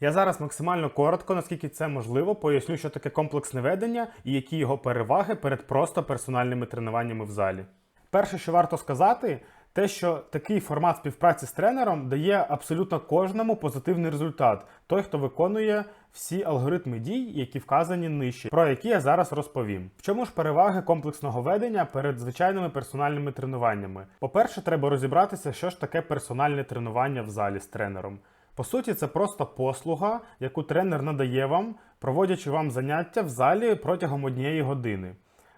Я зараз максимально коротко, наскільки це можливо, поясню, що таке комплексне ведення і які його переваги перед просто персональними тренуваннями в залі. Перше, що варто сказати, те, що такий формат співпраці з тренером дає абсолютно кожному позитивний результат, той, хто виконує всі алгоритми дій, які вказані нижче, про які я зараз розповім. В чому ж переваги комплексного ведення перед звичайними персональними тренуваннями? По-перше, треба розібратися, що ж таке персональне тренування в залі з тренером. По суті, це просто послуга, яку тренер надає вам, проводячи вам заняття в залі протягом однієї години.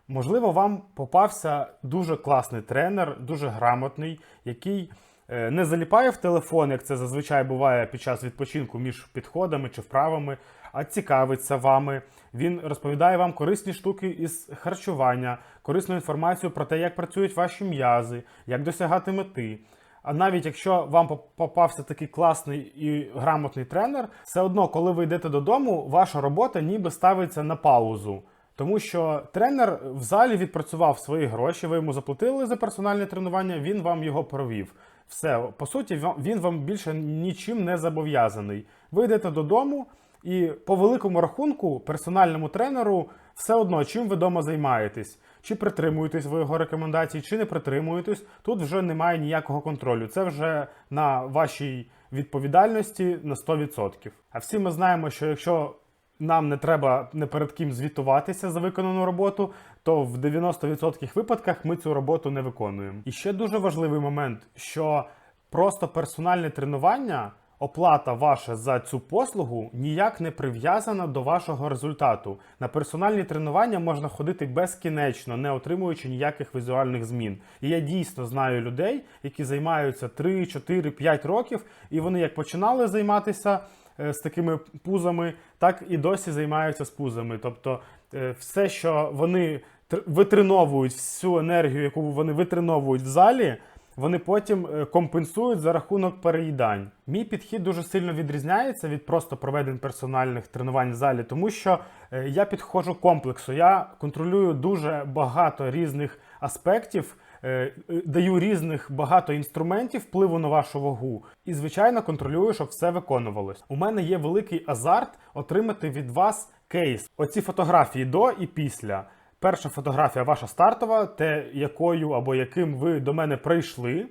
Можливо, вам попався дуже класний тренер, дуже грамотний, який е, не заліпає в телефон, як це зазвичай буває під час відпочинку між підходами чи вправами, а цікавиться вами. Він розповідає вам корисні штуки із харчування, корисну інформацію про те, як працюють ваші м'язи, як досягати мети. А навіть якщо вам попався такий класний і грамотний тренер, все одно, коли ви йдете додому, ваша робота ніби ставиться на паузу. Тому що тренер в залі відпрацював свої гроші, ви йому заплатили за персональне тренування, він вам його провів. Все, по суті, він вам більше нічим не зобов'язаний. Ви йдете додому, і по великому рахунку, персональному тренеру все одно, чим ви вдома займаєтесь. Чи притримуєтесь ви його рекомендацій, чи не притримуєтесь, тут вже немає ніякого контролю. Це вже на вашій відповідальності на 100%. А всі ми знаємо, що якщо нам не треба не перед ким звітуватися за виконану роботу, то в 90% випадках ми цю роботу не виконуємо. І ще дуже важливий момент, що просто персональне тренування, оплата ваша за цю послугу ніяк не прив'язана до вашого результату. На персональні тренування можна ходити безкінечно, не отримуючи ніяких візуальних змін. І я дійсно знаю людей, які займаються 3, 4, 5 років, і вони як починали займатися е, з такими пузами, так і досі займаються з пузами. Тобто, е, все, що вони тр- витреновують, всю енергію, яку вони витреновують в залі, вони потім е, компенсують за рахунок переїдань. Мій підхід дуже сильно відрізняється від просто проведень персональних тренувань в залі, тому що е, я підходжу комплексу. Я контролюю дуже багато різних аспектів. е, Даю різних багато інструментів впливу на вашу вагу, і звичайно контролюю, щоб все виконувалось. У мене є великий азарт отримати від вас кейс. Оці фотографії до і після. Перша фотографія ваша стартова, те, якою або яким ви до мене прийшли.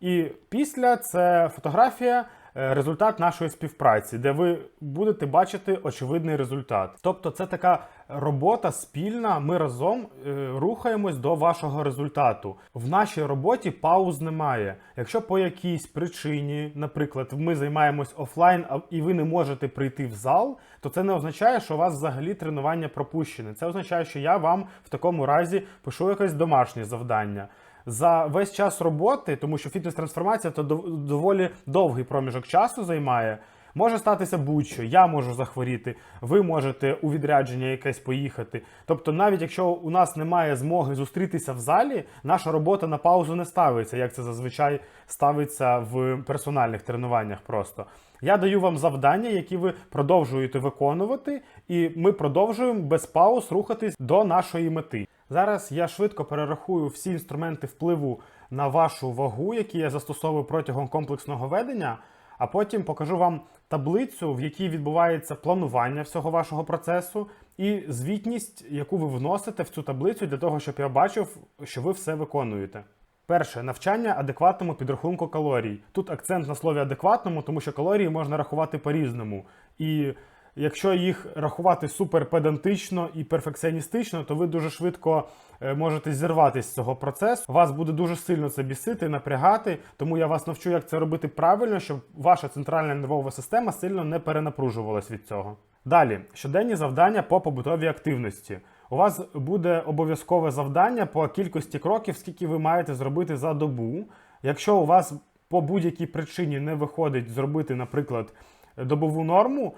І після це фотографія, результат нашої співпраці, де ви будете бачити очевидний результат. Тобто, це така робота спільна. Ми разом е, рухаємось до вашого результату. В нашій роботі пауз немає. Якщо по якійсь причині, наприклад, ми займаємось офлайн, і ви не можете прийти в зал, то це не означає, що у вас взагалі тренування пропущене. Це означає, що я вам в такому разі пишу якесь домашнє завдання за весь час роботи, тому що фітнес-трансформація то доволі довгий проміжок часу займає. Може статися будь-що, я можу захворіти, ви можете у відрядження якесь поїхати. Тобто, навіть якщо у нас немає змоги зустрітися в залі, наша робота на паузу не ставиться, як це зазвичай ставиться в персональних тренуваннях. Просто я даю вам завдання, які ви продовжуєте виконувати, і ми продовжуємо без пауз рухатись до нашої мети. Зараз я швидко перерахую всі інструменти впливу на вашу вагу, які я застосовую протягом комплексного ведення, а потім покажу вам таблицю, в якій відбувається планування всього вашого процесу, і звітність, яку ви вносите в цю таблицю для того, щоб я бачив, що ви все виконуєте. Перше навчання адекватному підрахунку калорій. Тут акцент на слові адекватному, тому що калорії можна рахувати по-різному. І якщо їх рахувати супер педантично і перфекціоністично, то ви дуже швидко е, можете зірватися з цього процесу. Вас буде дуже сильно це бісити, напрягати. Тому я вас навчу, як це робити правильно, щоб ваша центральна нервова система сильно не перенапружувалась від цього. Далі щоденні завдання по побутовій активності. У вас буде обов'язкове завдання по кількості кроків, скільки ви маєте зробити за добу. Якщо у вас по будь-якій причині не виходить зробити, наприклад, добову норму,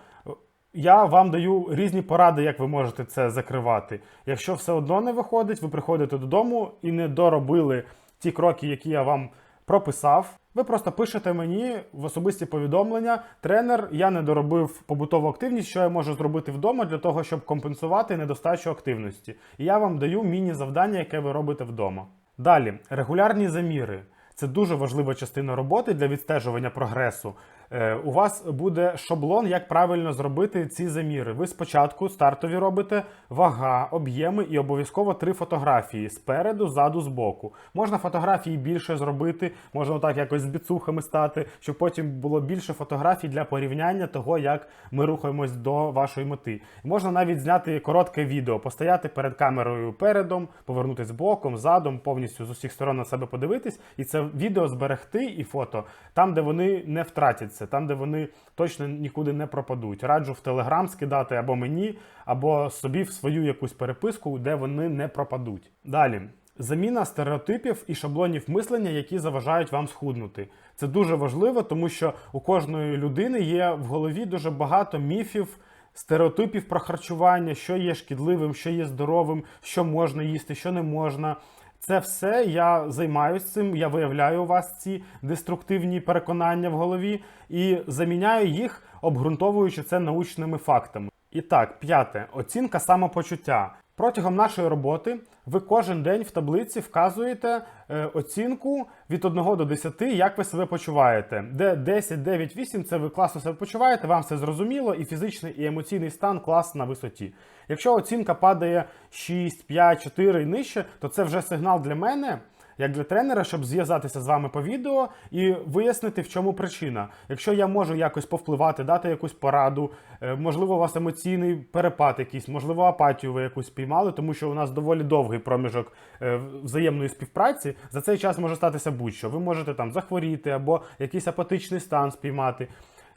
я вам даю різні поради, як ви можете це закривати. Якщо все одно не виходить, ви приходите додому і не доробили ті кроки, які я вам прописав. Ви просто пишете мені в особисті повідомлення: тренер, я не доробив побутову активність, що я можу зробити вдома для того, щоб компенсувати недостачу активності. І я вам даю міні-завдання, яке ви робите вдома. Далі, регулярні заміри. Це дуже важлива частина роботи для відстежування прогресу. Е, У вас буде шаблон, як правильно зробити ці заміри. Ви спочатку стартові робите вага, об'єми і обов'язково три фотографії спереду, ззаду, збоку. Можна фотографії більше зробити, можна отак якось з біцухами стати, щоб потім було більше фотографій для порівняння того, як ми рухаємось до вашої мети. Можна навіть зняти коротке відео, постояти перед камерою передом, повернутися боком, задом, повністю з усіх сторон на себе подивитись, і це відео зберегти і фото там, де вони не втратяться, там, де вони точно нікуди не пропадуть. Раджу в Телеграм скидати або мені, або собі в свою якусь переписку, де вони не пропадуть. Далі. Заміна стереотипів і шаблонів мислення, які заважають вам схуднути. Це дуже важливо, тому що у кожної людини є в голові дуже багато міфів, стереотипів про харчування, що є шкідливим, що є здоровим, що можна їсти, що не можна. Це все я займаюся цим. Я виявляю у вас ці деструктивні переконання в голові і заміняю їх, обґрунтовуючи це научними фактами. І так, п'яте оцінка самопочуття. Протягом нашої роботи ви кожен день в таблиці вказуєте е, оцінку від 1 до 10, як ви себе почуваєте. Де 10, 9, 8 це ви класно себе почуваєте, вам все зрозуміло, і фізичний, і емоційний стан клас на висоті. Якщо оцінка падає 6, 5, 4 і нижче, то це вже сигнал для мене. Як для тренера, щоб зв'язатися з вами по відео і вияснити, в чому причина. Якщо я можу якось повпливати, дати якусь пораду, е, можливо, у вас емоційний перепад якийсь, можливо, апатію ви якусь спіймали, тому що у нас доволі довгий проміжок е, взаємної співпраці. За цей час може статися будь-що. Ви можете там захворіти або якийсь апатичний стан спіймати.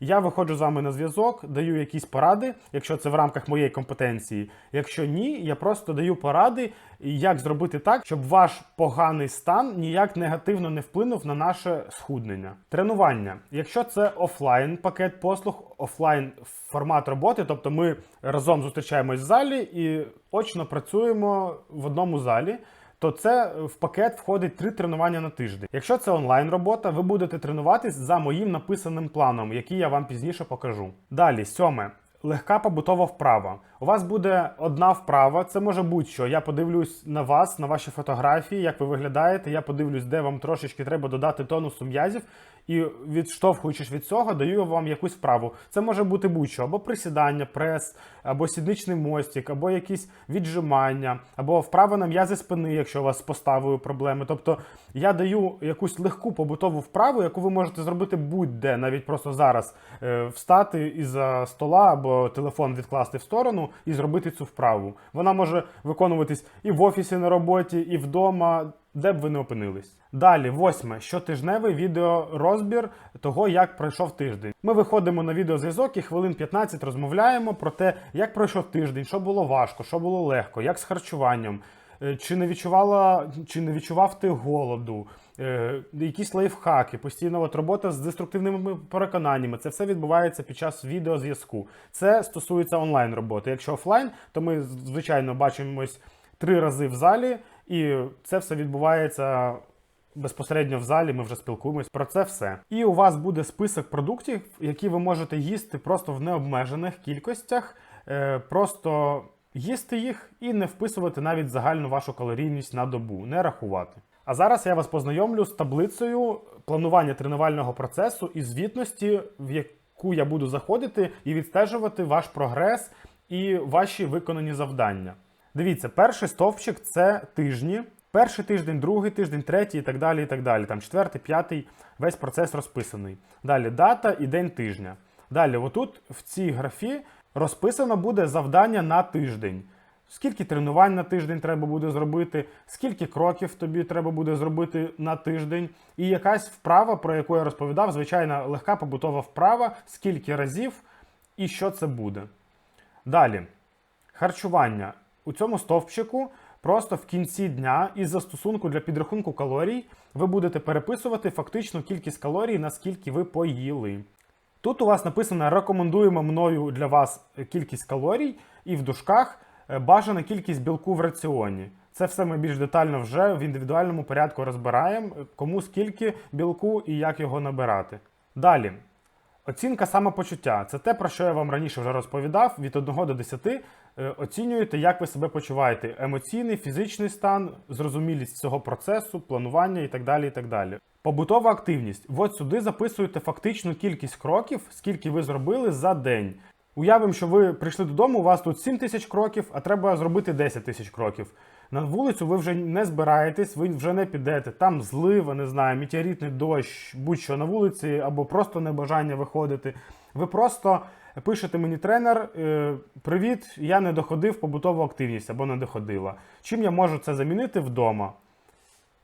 Я виходжу з вами на зв'язок, даю якісь поради, якщо це в рамках моєї компетенції. Якщо ні, я просто даю поради, як зробити так, щоб ваш поганий стан ніяк негативно не вплинув на наше схуднення. Тренування. Якщо це офлайн пакет послуг, офлайн формат роботи, тобто ми разом зустрічаємось в залі і очно працюємо в одному залі то це в пакет входить три тренування на тиждень. Якщо це онлайн робота, ви будете тренуватись за моїм написаним планом, який я вам пізніше покажу. Далі, сьоме. Легка побутова вправа. У вас буде одна вправа, це може будь-що. Я подивлюсь на вас, на ваші фотографії, як ви виглядаєте. Я подивлюсь, де вам трошечки треба додати тонусу м'язів. І відштовхуючись від цього, даю вам якусь вправу. Це може бути будь-що, або присідання, прес, або сідничний мостик, або якісь віджимання, або вправа на м'язи спини, якщо у вас з поставою проблеми. Тобто я даю якусь легку побутову вправу, яку ви можете зробити будь-де, навіть просто зараз е, встати із-за стола або телефон відкласти в сторону і зробити цю вправу. Вона може виконуватись і в офісі на роботі, і вдома де б ви не опинились. Далі, восьме, щотижневий відеорозбір того, як пройшов тиждень. Ми виходимо на відеозв'язок і хвилин 15 розмовляємо про те, як пройшов тиждень, що було важко, що було легко, як з харчуванням, чи не відчувала, чи не відчував ти голоду. е, Якісь лайфхаки, постійна от робота з деструктивними переконаннями. Це все відбувається під час відеозв'язку. Це стосується онлайн роботи. Якщо офлайн, то ми звичайно бачимось три рази в залі. І це все відбувається безпосередньо в залі. Ми вже спілкуємось про це все. І у вас буде список продуктів, які ви можете їсти просто в необмежених кількостях, е, просто їсти їх і не вписувати навіть загальну вашу калорійність на добу, не рахувати. А зараз я вас познайомлю з таблицею планування тренувального процесу і звітності, в яку я буду заходити і відстежувати ваш прогрес і ваші виконані завдання. Дивіться, перший стовпчик це тижні. Перший тиждень, другий тиждень, третій і так далі. і так далі. Там четвертий, п'ятий, весь процес розписаний. Далі дата і день тижня. Далі, отут в цій графі розписано буде завдання на тиждень. Скільки тренувань на тиждень треба буде зробити, скільки кроків тобі треба буде зробити на тиждень, і якась вправа, про яку я розповідав, звичайна легка побутова вправа, скільки разів і що це буде. Далі, харчування. У цьому стовпчику просто в кінці дня із застосунку для підрахунку калорій ви будете переписувати фактичну кількість калорій, наскільки ви поїли. Тут у вас написано рекомендуємо мною для вас кількість калорій, і в дужках е, бажана кількість білку в раціоні. Це все ми більш детально вже в індивідуальному порядку розбираємо, кому скільки білку і як його набирати. Далі. Оцінка самопочуття це те, про що я вам раніше вже розповідав. Від 1 до 10 е, оцінюєте, як ви себе почуваєте. Емоційний, фізичний стан, зрозумілість цього процесу, планування і так далі. і так далі. Побутова активність. От сюди записуєте фактичну кількість кроків, скільки ви зробили за день. Уявимо, що ви прийшли додому, у вас тут 7 тисяч кроків, а треба зробити 10 тисяч кроків. На вулицю ви вже не збираєтесь, ви вже не підете. Там злива, не знаю, метеоритний дощ, будь-що на вулиці, або просто небажання виходити. Ви просто пишете мені тренер: е, Привіт, я не доходив побутову активність або не доходила. Чим я можу це замінити вдома?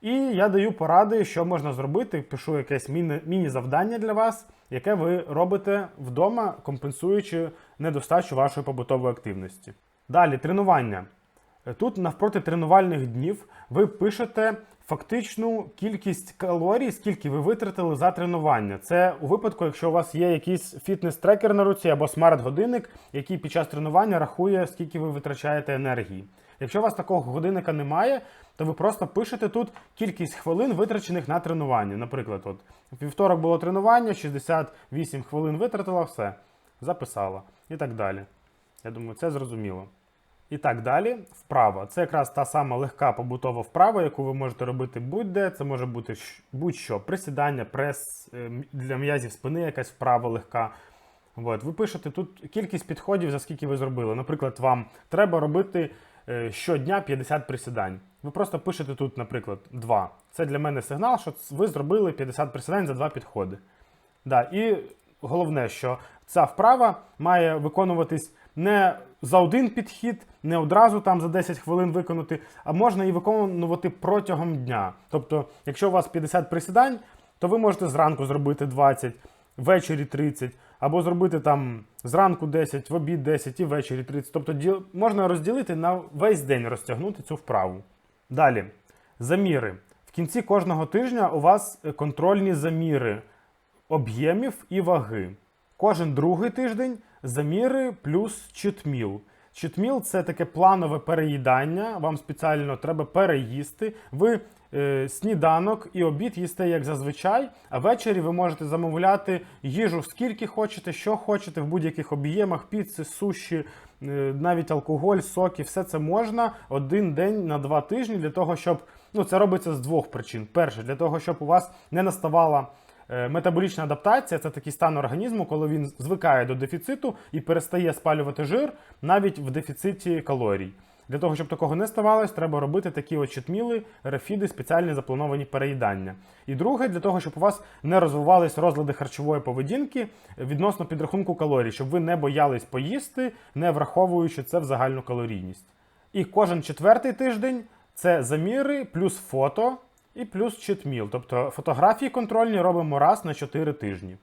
І я даю поради, що можна зробити. Пишу якесь міні-завдання для вас, яке ви робите вдома, компенсуючи недостачу вашої побутової активності. Далі тренування. Тут навпроти тренувальних днів ви пишете фактичну кількість калорій, скільки ви витратили за тренування. Це у випадку, якщо у вас є якийсь фітнес-трекер на руці або смарт-годинник, який під час тренування рахує, скільки ви витрачаєте енергії. Якщо у вас такого годинника немає, то ви просто пишете тут кількість хвилин, витрачених на тренування. Наприклад, от вівторок було тренування, 68 хвилин витратила, все, записала і так далі. Я думаю, це зрозуміло. І так далі, вправа. Це якраз та сама легка побутова вправа, яку ви можете робити будь-де. Це може бути будь-що. Присідання, прес е, для м'язів спини, якась вправа легка. От. Ви пишете тут кількість підходів, за скільки ви зробили. Наприклад, вам треба робити е, щодня 50 присідань. Ви просто пишете тут, наприклад, 2. Це для мене сигнал, що ви зробили 50 присідань за 2 підходи. Да, і головне, що ця вправа має виконуватись не за один підхід, не одразу там за 10 хвилин виконати, а можна її виконувати протягом дня. Тобто, якщо у вас 50 присідань, то ви можете зранку зробити 20, ввечері 30, або зробити там зранку 10, в обід 10 і ввечері 30. Тобто діл- можна розділити на весь день розтягнути цю вправу. Далі, заміри. В кінці кожного тижня у вас контрольні заміри об'ємів і ваги. Кожен другий тиждень заміри плюс читміл. Читміл це таке планове переїдання. Вам спеціально треба переїсти. Ви е, сніданок і обід їсте як зазвичай, а ввечері ви можете замовляти їжу скільки хочете, що хочете, в будь-яких об'ємах, піци, суші, е, навіть алкоголь, соки, все це можна один день на два тижні для того, щоб ну це робиться з двох причин. Перше, для того, щоб у вас не наставала Метаболічна адаптація це такий стан організму, коли він звикає до дефіциту і перестає спалювати жир навіть в дефіциті калорій. Для того, щоб такого не ставалось, треба робити такі от читміли, рефіди, спеціальні заплановані переїдання. І друге, для того, щоб у вас не розвивались розлади харчової поведінки відносно підрахунку калорій, щоб ви не боялись поїсти, не враховуючи це в загальну калорійність. І кожен четвертий тиждень це заміри плюс фото і плюс читміл. Тобто фотографії контрольні робимо раз на 4 тижні.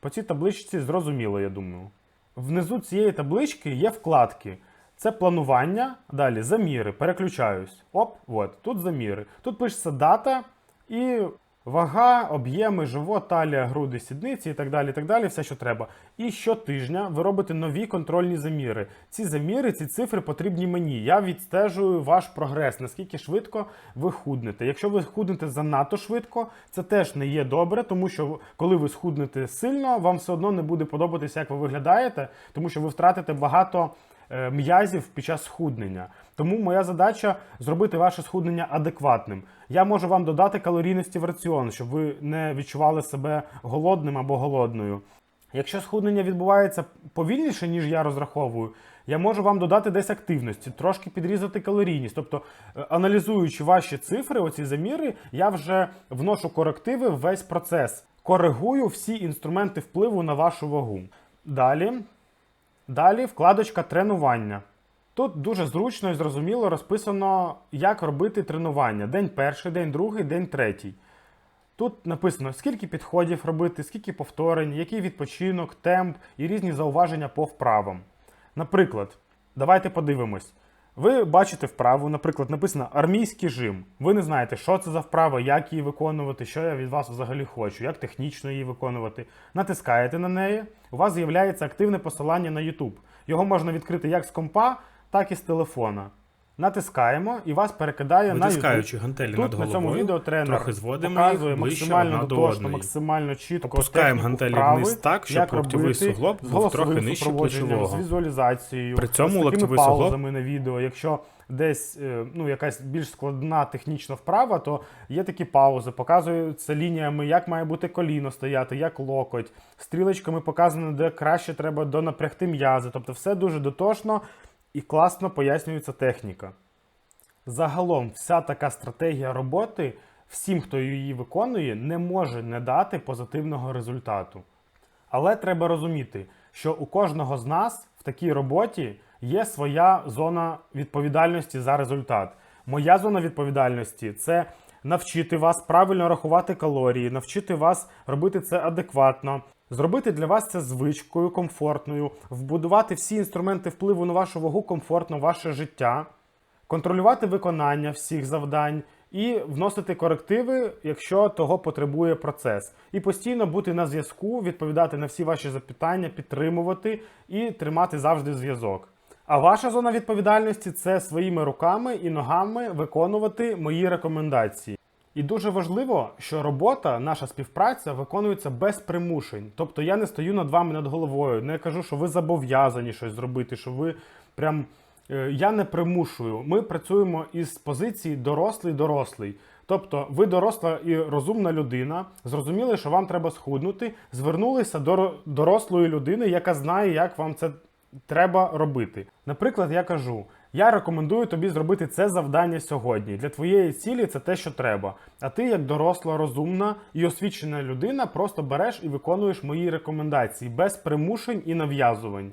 По цій табличці зрозуміло, я думаю. Внизу цієї таблички є вкладки. Це планування, далі заміри, переключаюсь. Оп, от, тут заміри. Тут пишеться дата і вага, об'єми, живот, талія, груди, сідниці і так далі, і так далі, все, що треба. І щотижня ви робите нові контрольні заміри. Ці заміри, ці цифри потрібні мені. Я відстежую ваш прогрес, наскільки швидко ви худнете. Якщо ви худнете занадто швидко, це теж не є добре, тому що коли ви схуднете сильно, вам все одно не буде подобатися, як ви виглядаєте, тому що ви втратите багато м'язів під час схуднення. Тому моя задача зробити ваше схуднення адекватним. Я можу вам додати калорійності в раціон, щоб ви не відчували себе голодним або голодною. Якщо схуднення відбувається повільніше, ніж я розраховую, я можу вам додати десь активності, трошки підрізати калорійність. Тобто, е, аналізуючи ваші цифри, оці заміри, я вже вношу корективи в весь процес. Коригую всі інструменти впливу на вашу вагу. Далі, далі вкладочка тренування. Тут дуже зручно і зрозуміло розписано, як робити тренування. День перший, день другий, день третій. Тут написано, скільки підходів робити, скільки повторень, який відпочинок, темп і різні зауваження по вправам. Наприклад, давайте подивимось. Ви бачите вправу, наприклад, написано армійський жим. Ви не знаєте, що це за вправа, як її виконувати, що я від вас взагалі хочу, як технічно її виконувати. Натискаєте на неї, у вас з'являється активне посилання на YouTube. Його можна відкрити як з компа, так і з телефона. Натискаємо і вас перекидає на YouTube. Гантелі Тут над на цьому головою, відео тренер трохи зводимо показує максимально дотошно, максимально чітко. Опускаємо гантелі вправи, вниз так, щоб локтєвий суглоб був трохи нижче плечового. З візуалізацією, При цьому з локтєвий суглоб- на відео. Якщо десь е, ну, якась більш складна технічна вправа, то є такі паузи, показуються лініями, як має бути коліно стояти, як локоть. Стрілочками показано, де краще треба донапрягти м'язи. Тобто все дуже дотошно і класно пояснюється техніка. Загалом, вся така стратегія роботи всім, хто її виконує, не може не дати позитивного результату. Але треба розуміти, що у кожного з нас в такій роботі є своя зона відповідальності за результат. Моя зона відповідальності це навчити вас правильно рахувати калорії, навчити вас робити це адекватно, зробити для вас це звичкою, комфортною, вбудувати всі інструменти впливу на вашу вагу комфортно ваше життя контролювати виконання всіх завдань і вносити корективи, якщо того потребує процес, і постійно бути на зв'язку, відповідати на всі ваші запитання, підтримувати і тримати завжди зв'язок. А ваша зона відповідальності це своїми руками і ногами виконувати мої рекомендації. І дуже важливо, що робота, наша співпраця виконується без примушень. Тобто я не стою над вами над головою, не кажу, що ви зобов'язані щось зробити, що ви прям. Е, Я не примушую. Ми працюємо із позиції дорослий-дорослий. Тобто, ви доросла і розумна людина, зрозуміли, що вам треба схуднути, звернулися до дорослої людини, яка знає, як вам це треба робити. Наприклад, я кажу: я рекомендую тобі зробити це завдання сьогодні. Для твоєї цілі це те, що треба. А ти, як доросла, розумна і освічена людина, просто береш і виконуєш мої рекомендації без примушень і нав'язувань.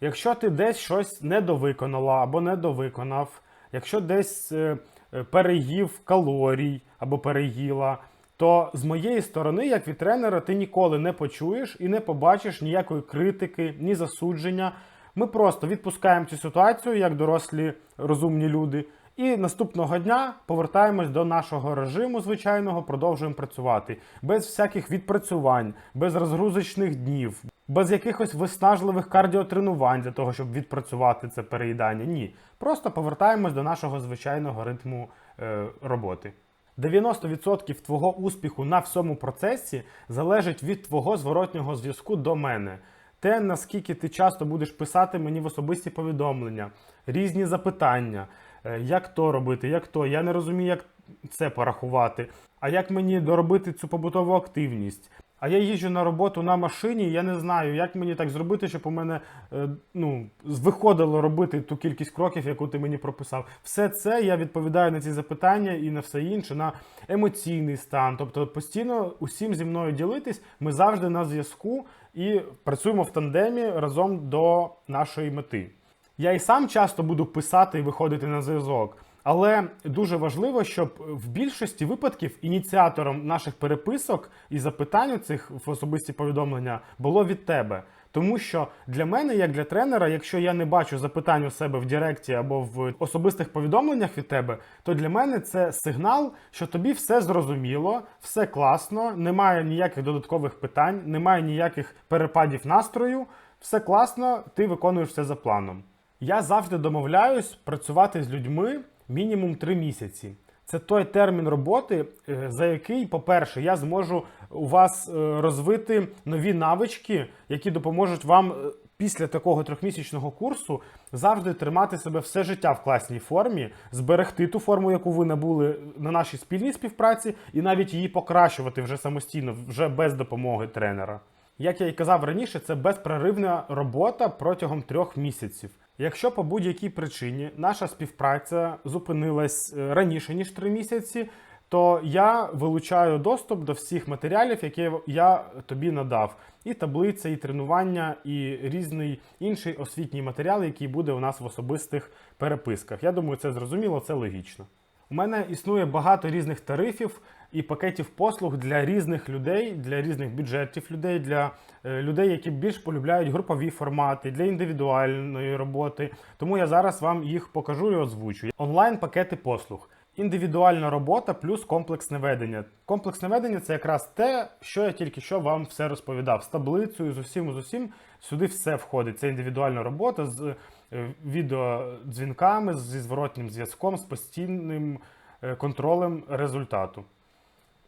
Якщо ти десь щось недовиконала або недовиконав, якщо десь е, е, переїв калорій або переїла, то з моєї сторони, як від тренера, ти ніколи не почуєш і не побачиш ніякої критики, ні засудження. Ми просто відпускаємо цю ситуацію як дорослі розумні люди. І наступного дня повертаємось до нашого режиму звичайного, продовжуємо працювати без всяких відпрацювань, без розгрузочних днів, без якихось виснажливих кардіотренувань для того, щоб відпрацювати це переїдання. Ні, просто повертаємось до нашого звичайного ритму е, роботи. 90% твого успіху на всьому процесі залежить від твого зворотнього зв'язку до мене. Те, наскільки ти часто будеш писати мені в особисті повідомлення, різні запитання, е, як то робити, як то. Я не розумію, як це порахувати. А як мені доробити цю побутову активність? А я їжджу на роботу на машині, я не знаю, як мені так зробити, щоб у мене е, ну, виходило робити ту кількість кроків, яку ти мені прописав. Все це я відповідаю на ці запитання і на все інше, на емоційний стан. Тобто постійно усім зі мною ділитись, ми завжди на зв'язку і працюємо в тандемі разом до нашої мети. Я і сам часто буду писати і виходити на зв'язок. Але дуже важливо, щоб в більшості випадків ініціатором наших переписок і запитань цих в особисті повідомлення було від тебе. Тому що для мене, як для тренера, якщо я не бачу запитань у себе в Директі або в особистих повідомленнях від тебе, то для мене це сигнал, що тобі все зрозуміло, все класно, немає ніяких додаткових питань, немає ніяких перепадів настрою, все класно, ти виконуєш все за планом. Я завжди домовляюсь працювати з людьми мінімум 3 місяці. Це той термін роботи, е, за який, по-перше, я зможу у вас е, розвити нові навички, які допоможуть вам е, після такого трьохмісячного курсу завжди тримати себе все життя в класній формі, зберегти ту форму, яку ви набули на нашій спільній співпраці, і навіть її покращувати вже самостійно, вже без допомоги тренера. Як я і казав раніше, це безпроривна робота протягом трьох місяців. Якщо по будь-якій причині наша співпраця зупинилась е, раніше ніж три місяці, то я вилучаю доступ до всіх матеріалів, які я тобі надав, і таблиця, і тренування, і різний інший освітній матеріал, який буде у нас в особистих переписках. Я думаю, це зрозуміло, це логічно. У мене існує багато різних тарифів і пакетів послуг для різних людей, для різних бюджетів людей, для е, людей, які більш полюбляють групові формати, для індивідуальної роботи. Тому я зараз вам їх покажу і озвучу. Онлайн-пакети послуг. Індивідуальна робота плюс комплексне ведення. Комплексне ведення це якраз те, що я тільки що вам все розповідав з таблицею, з усім, з усім, Сюди все входить. Це індивідуальна робота з е, відеодзвінками, зі зворотнім зв'язком, з постійним е, контролем результату.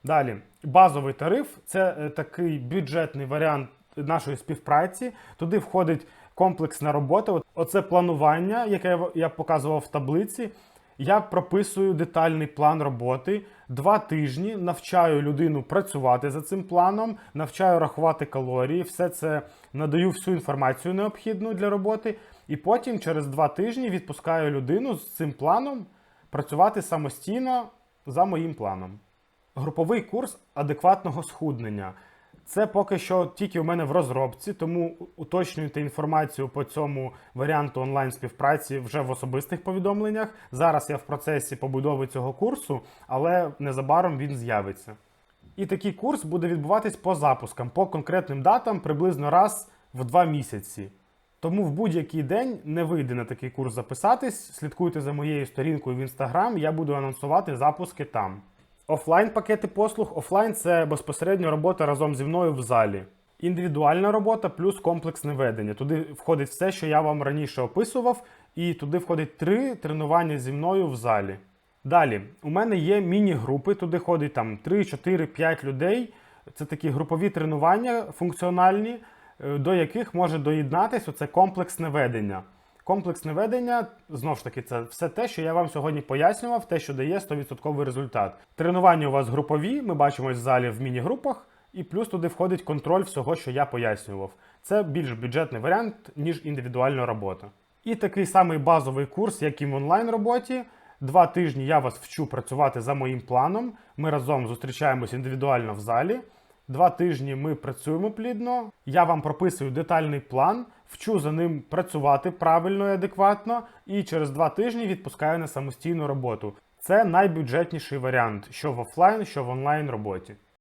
Далі, базовий тариф це е, такий бюджетний варіант нашої співпраці. Туди входить комплексна робота. Оце планування, яке я показував в таблиці. Я прописую детальний план роботи. Два тижні навчаю людину працювати за цим планом, навчаю рахувати калорії, все це надаю всю інформацію необхідну для роботи. І потім через два тижні відпускаю людину з цим планом працювати самостійно за моїм планом. Груповий курс адекватного схуднення. Це поки що тільки у мене в розробці, тому уточнюйте інформацію по цьому варіанту онлайн співпраці вже в особистих повідомленнях. Зараз я в процесі побудови цього курсу, але незабаром він з'явиться. І такий курс буде відбуватись по запускам, по конкретним датам приблизно раз в два місяці. Тому в будь-який день не вийде на такий курс записатись. Слідкуйте за моєю сторінкою в інстаграм, я буду анонсувати запуски там. Офлайн пакети послуг. Офлайн це безпосередньо робота разом зі мною в залі. Індивідуальна робота плюс комплексне ведення. Туди входить все, що я вам раніше описував, і туди входить три тренування зі мною в залі. Далі, у мене є міні-групи, туди ходить там 3, 4, 5 людей. Це такі групові тренування функціональні, е, до яких може доєднатись оце комплексне ведення. Комплексне ведення, знову ж таки, це все те, що я вам сьогодні пояснював, те, що дає 100% результат. Тренування у вас групові, ми бачимось в залі в міні-групах, і плюс туди входить контроль всього, що я пояснював. Це більш бюджетний варіант, ніж індивідуальна робота. І такий самий базовий курс, як і в онлайн роботі. Два тижні я вас вчу працювати за моїм планом. Ми разом зустрічаємось індивідуально в залі. Два тижні ми працюємо плідно. Я вам прописую детальний план, вчу за ним працювати правильно і адекватно, і через два тижні відпускаю на самостійну роботу. Це найбюджетніший варіант, що в офлайн, що в онлайн роботі.